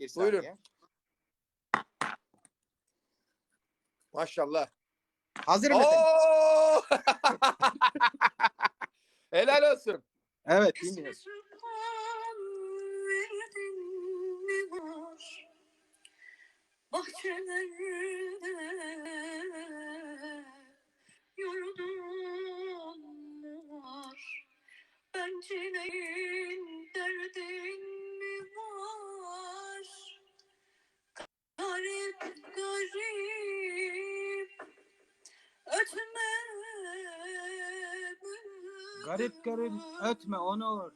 Bir saniye. Buyurun. Maşallah. Hazır mısın? Oo! Helal olsun. Evet dinliyoruz. Bahçelerde yurdum var Bencilerin Garip garip ötme Onur.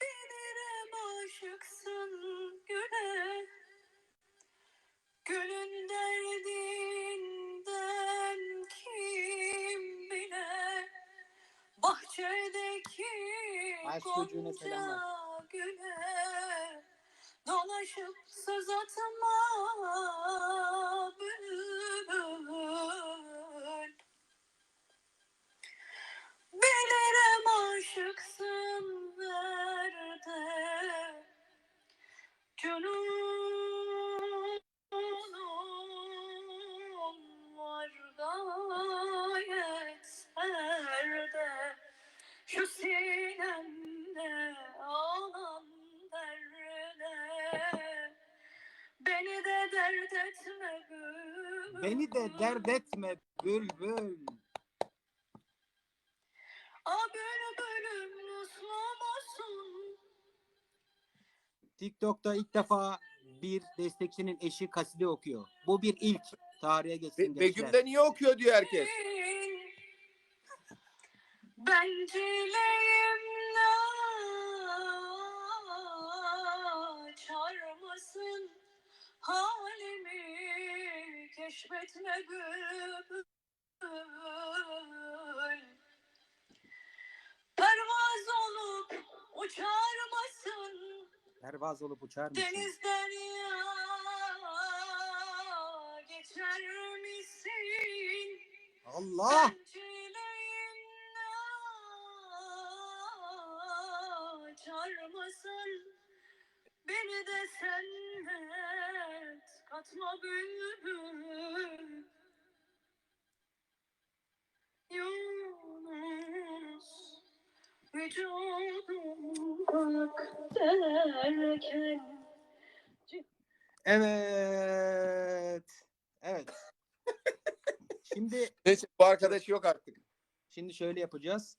Bilirim aşıksın güle Gülün derdinden kim bile Bahçedeki Aşk çocuğuna selamlar. gonca güle Dolaşıp söz atma Beni de dert etme bülbül. A bülbülüm? TikTok'ta ilk defa bir destekçinin eşi kaside okuyor. Bu bir ilk. Tarihe geçsin Be- gençler. Begüm de niye okuyor diyor herkes. Bencileyimle çarmasın halimi keşfetme bülbül Pervaz olup uçar mısın Pervaz olup uçar mısın? denizden ya geçer misin? Allah! çarmasın beni de senlet katma vücudum derken Evet. Evet. Şimdi Neyse bu arkadaş yok artık. şimdi şöyle yapacağız.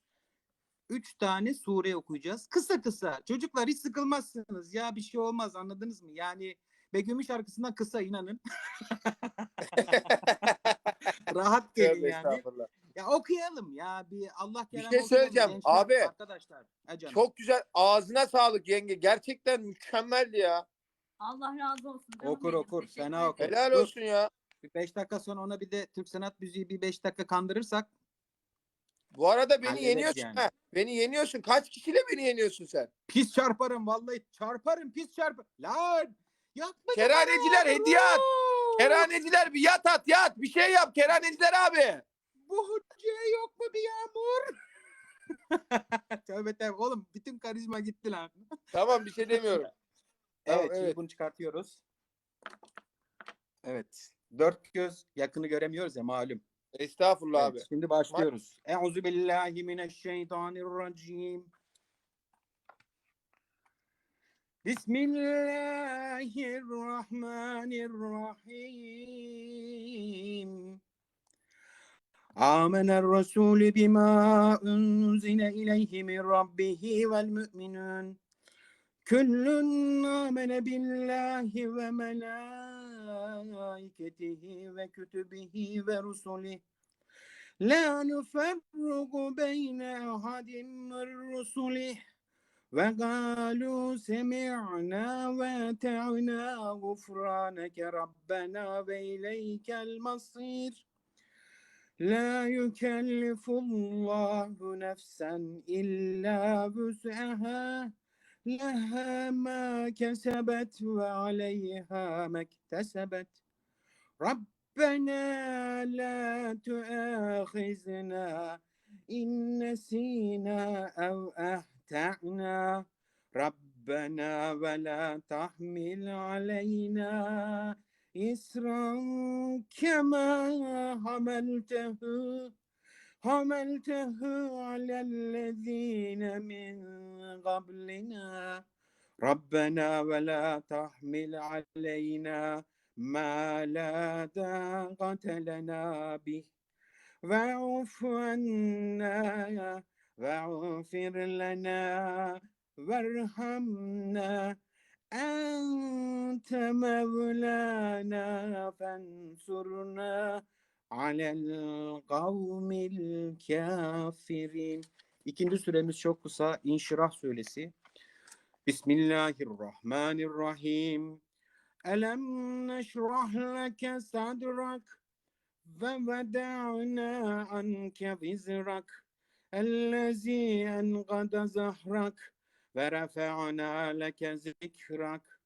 Üç tane sure okuyacağız. Kısa kısa. Çocuklar hiç sıkılmazsınız. Ya bir şey olmaz anladınız mı? Yani Begüm'ün şarkısından kısa inanın. Rahat gelin Tövbe yani. estağfurullah. Ya okuyalım ya bir Allah Bir kelam şey okuyalım söyleyeceğim. gençler, Abi, Arkadaşlar. Ha canım. Çok güzel. Ağzına sağlık yenge. Gerçekten mükemmeldi ya. Allah razı olsun. canım Okur, benim. okur. Teşekkür Fena ederim. okur. Helal Dur. olsun ya. Bir beş dakika sonra ona bir de Türk sanat müziği bir beş dakika kandırırsak Bu arada beni Hallederiz yeniyorsun yani. ha. Beni yeniyorsun. Kaç kişiyle beni yeniyorsun sen? pis çarparım vallahi çarparım pis çarpar. Lan yapma. Kerhaneciler hediye at. Kerhaneciler bir yat at yat. Bir şey yap kerhaneciler abi. Bu hocaya yok mu bir yağmur? tövbe tövbe oğlum bütün karizma gitti lan. Tamam bir şey demiyorum. Tamam, evet, şimdi evet. bunu çıkartıyoruz. Evet. Dört göz yakını göremiyoruz ya malum. Estağfurullah Evet, abi. Şimdi başlıyoruz. Euzu billahi mineşşeytanirracim. Bismillahirrahmanirrahim. آمن الرسول بما أنزل إليه من ربه والمؤمنون Küllün amene billahi ve melaiketihi ve kütübihi ve rusulihi La nufarruku beyne ahadim rusulih ve galu semi'na ve te'na gufraneke rabbena ve ileykel masir La yükellifullahu nefsen illa büs'eha لها ما كسبت وعليها ما اكتسبت. ربنا لا تؤاخذنا إن نسينا أو ربنا ربنا ولا تحمل علينا إسرا كما حملته. حملته على الذين من قبلنا. ربنا ولا تحمل علينا ما لا طاقة لنا به. واعف عنا واغفر لنا وارحمنا. أنت مولانا فانصرنا. alel kavmil kafirin. İkinci süremiz çok kısa. İnşirah suresi. Bismillahirrahmanirrahim. Elem neşrah leke sadrak ve veda'na anke vizrak ellezî engada zahrak ve refe'na leke zikrak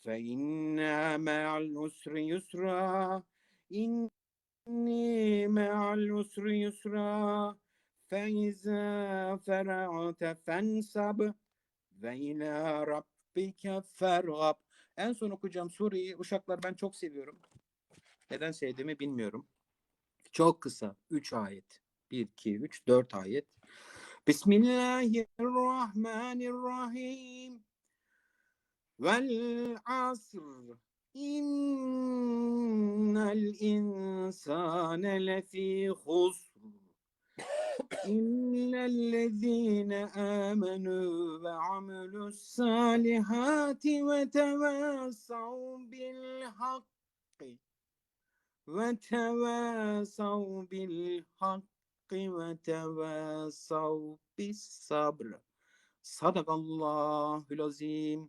fe inna me'al usri yusra inna me'al usri yusra fe izâ ferâte fensab ve ilâ rabbike fergab. En son okuyacağım sureyi uşaklar ben çok seviyorum. Neden sevdiğimi bilmiyorum. Çok kısa. 3 ayet. 1, 2, 3, 4 ayet. Bismillahirrahmanirrahim. Vel asr. İnnel insane lefî husr. إلا الذين آمنوا وعملوا الصالحات وتواصوا بالحق وتواصوا بالحق وتواصوا بالصبر صدق الله العظيم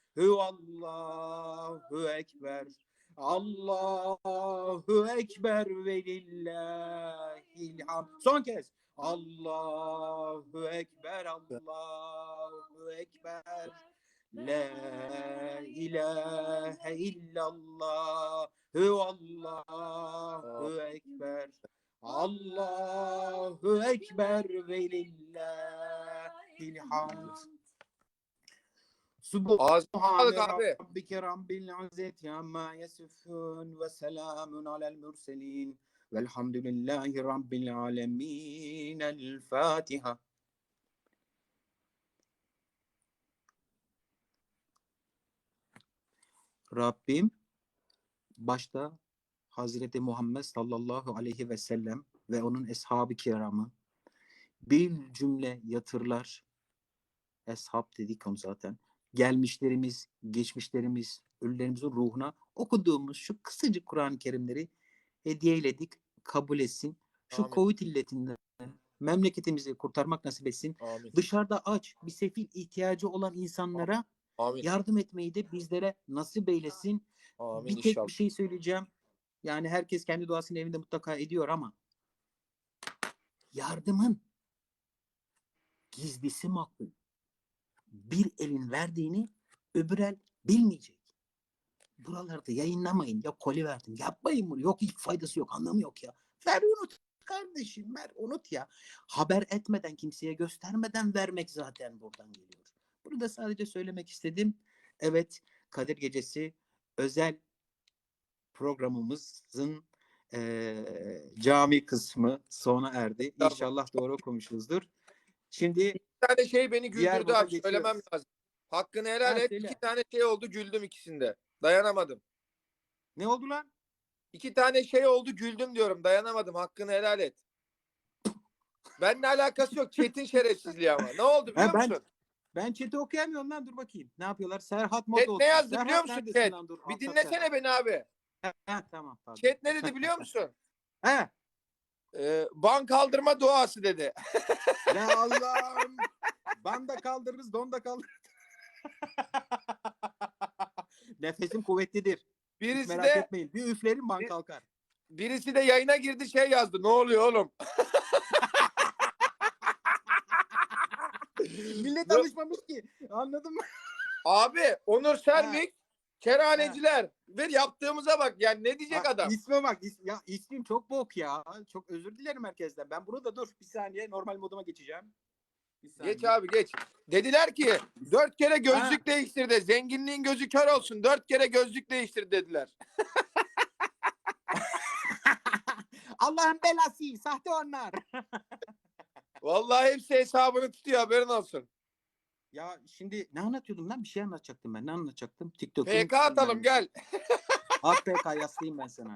Huvallahu ekber. Allahu ekber ve lillahil hamd. Son kez. Allahu ekber, Allahu ekber. La ilahe illallah, Allahu ekber. Allahu ekber ve lillahil hamd. Ağzına abi. rabbike rabbil izzeti amma yasifun ve selamun alel murselin velhamdülillahi rabbil alemin. El Fatiha. Rabbim başta Hazreti Muhammed sallallahu aleyhi ve sellem ve onun eshabı kiramı bir cümle yatırlar. Eshab dedik onu zaten gelmişlerimiz, geçmişlerimiz, ölülerimizin ruhuna okuduğumuz şu kısacık Kur'an-ı Kerimleri hediye eyledik. Kabul etsin. Şu Amin. Covid illetinden memleketimizi kurtarmak nasip etsin. Amin. Dışarıda aç, bir sefil ihtiyacı olan insanlara Amin. yardım etmeyi de bizlere nasip eylesin. Amin bir tek inşallah. bir şey söyleyeceğim. Yani herkes kendi duasını evinde mutlaka ediyor ama yardımın gizlisi makbul. Bir elin verdiğini öbür el bilmeyecek. Buralarda yayınlamayın. Ya koli verdim. Yapmayın bunu. Yok hiç faydası yok. Anlamı yok ya. Ver unut kardeşim. Ver unut ya. Haber etmeden kimseye göstermeden vermek zaten buradan geliyor. Bunu da sadece söylemek istedim. Evet Kadir Gecesi özel programımızın eee, cami kısmı sona erdi. İnşallah doğru okumuşuzdur. Şimdi Bir tane şey beni güldürdü abi. Söylemem geçiyoruz. lazım. Hakkını helal Ha, et. söyle. İki tane şey oldu güldüm ikisinde. Dayanamadım. ne oldu lan? İki tane şey oldu güldüm diyorum. Dayanamadım. Hakkını helal et. Benimle alakası yok. Çetin şerefsizliği ama. Ne oldu biliyor Ha, ben- musun? Ben chat'i okuyamıyorum lan dur bakayım. Ne yapıyorlar? Serhat mod Chat ne olsun. yazdı Serhat biliyor musun neredesin chat? lan? Dur, Bir altta dinlesene Serhat. beni abi. Ha, ha, tamam pardon. Chat ne dedi biliyor musun? He. Ee, ban kaldırma duası dedi. Ya Allah'ım. Banda kaldırırız, don da kaldırırız. Nefesim kuvvetlidir. Hiç Birisi merak de etmeyin. Bir üflerim man Bir- kalkar. birisi de yayına girdi şey yazdı. Ne oluyor oğlum? Millet alışmamış ki. Anladın mı? Abi Onur Sermik kerhaneciler. Ver yaptığımıza bak. Yani ne diyecek Ha, adam? İsme bak. is- ya ismim çok bok ya. Çok özür dilerim herkesten. Ben bunu da dur. Bir saniye normal moduma geçeceğim. Bir saniye. Geç abi geç. Dediler ki dört kere gözlük değiştir de zenginliğin gözü kör olsun. Dört kere gözlük değiştir dediler. Allah'ın belası. Sahte onlar. Vallahi hepsi hesabını tutuyor haberin olsun. Ya şimdi ne anlatıyordum lan? Bir şey anlatacaktım ben. Ne anlatacaktım? TikTok'un. PK atalım gel. At PK yaslayayım ben sana.